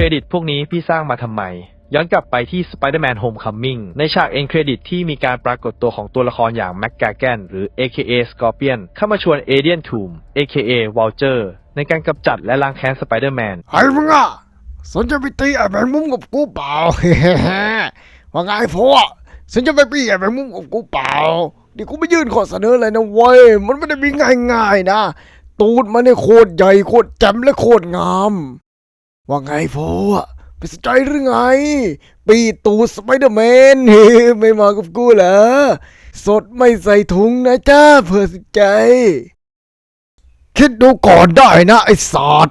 รดิตพวกนี้พี่สร้างมาทำไม ย้อนกลับไปที่ Spider-Man Homecoming ในฉาก end credit ที่มีการปรากฏตัวของตัวละครอย่าง m c g a g a n หรือ AKA Scorpion เข้ามาชวน Alien Tomb AKA Vulture ในการกำจัดและล้างแค้น Spider-Man ไอ้มึงอะสนจะไปตีไอ้แมงมุมกับกูเปล่าว่าไงพวกฉันจะไปปีไอ้แมงมุมกับกูเปล่านี่กูไม่ยื่นข้อเสนอเลยนะเว้ย มันไม่ได้มีง่ายๆนะ ตูดมันเนี่ยโคตรใหญ่โคตรแจ่มและโคตรงาม ว่าไงพวกไม่สนใจหรือไง ปีตูสไปเดอร์แมนไม่มากับกูเหรอ สดไม่ใส่ถุงนะจ้าเพื่อสใจ คิดดูก่อนได้นะไอ้สอด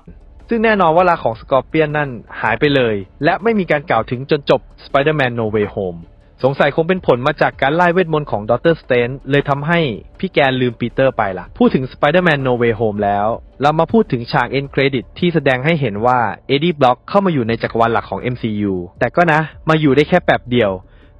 ซึ่งแน่นอนว่าลาของสกอร์เปียนนั่นหายไปเลย และไม่มีการกล่าวถึงจนจบ Spider-Man No Way Home สงสัยคงเป็นผลมาจากการไล่เวทมนต์ของดรสเตนเลยทำให้พี่แกนลืมปีเตอร์ไปล่ะ พูดถึง Spider-Man No Way Home แล้ว เรามาพูดถึงฉาก end credit ที่แสดงให้เห็นว่าเอ็ดดี้บล็อกเข้ามาอยู่ในจักรวาลหลักของ MCU แต่ก็นะ มาอยู่ได้แค่แป๊บเดียว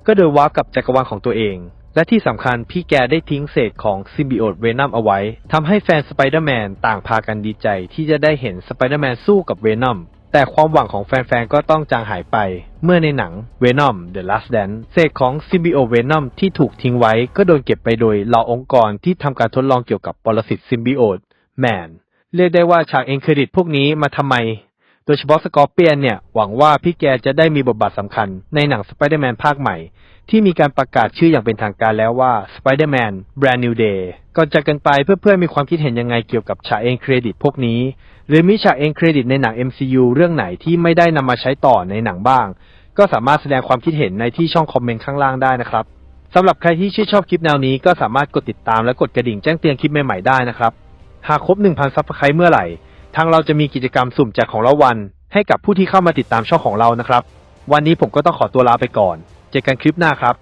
ก็โดยวาร์ปกับจักรวาลของตัวเอง และที่สำคัญพี่แกได้ทิ้งเศษของซิมบิโอตเวนัมเอาไว้ทำให้แฟนสไปเดอร์แมนต่างพากันดีใจที่จะได้เห็นสไปเดอร์แมนสู้กับเวนัม แต่ความหวังของแฟนๆ ก็ต้องจางหายไป เมื่อในหนัง Venom The Last Dance เศษของซิมบิโอเวนอมที่ถูกทิ้งไว้ก็โดนเก็บไปโดยเหล่าองค์กรที่ทำการทดลองเกี่ยวกับปรสิตซิมบิโอตแมนเรียกได้ว่าฉากเอ็นเครดิตพวกนี้มาทำไม โดยเฉพาะสกอร์เปียนเนี่ยหวังว่าพี่แกจะได้มีบทบาทสำคัญในหนังสไปเดอร์แมนภาคใหม่ ที่มีการประกาศชื่ออย่างเป็นทางการแล้วว่า Spider-Man Brand New Day ก่อนจากกันไปเพื่อนๆมีความคิดเห็นยังไงเกี่ยวกับฉากเอ็นเครดิตพวกนี้ หรือมีฉากเอ็นเครดิตในหนัง MCU เรื่องไหนที่ไม่ได้นำมาใช้ต่อในหนังบ้าง ก็สามารถแสดงความคิดเห็นในที่ช่องคอมเมนต์ข้างล่างได้นะครับสำหรับใครที่ชื่นชอบคลิปแนวนี้ก็สามารถกดติดตามและกดกระดิ่งแจ้งเตือนคลิปใหม่ๆได้นะครับหากครบ1,000ซับสไครต์เมื่อไหร่ ทางเราจะมีกิจกรรมสุ่มแจกของรางวัลให้กับผู้ที่เข้ามาติดตามช่องของเรานะครับ วันนี้ผมก็ต้องขอตัวลาไปก่อน เจอกันคลิปหน้าครับ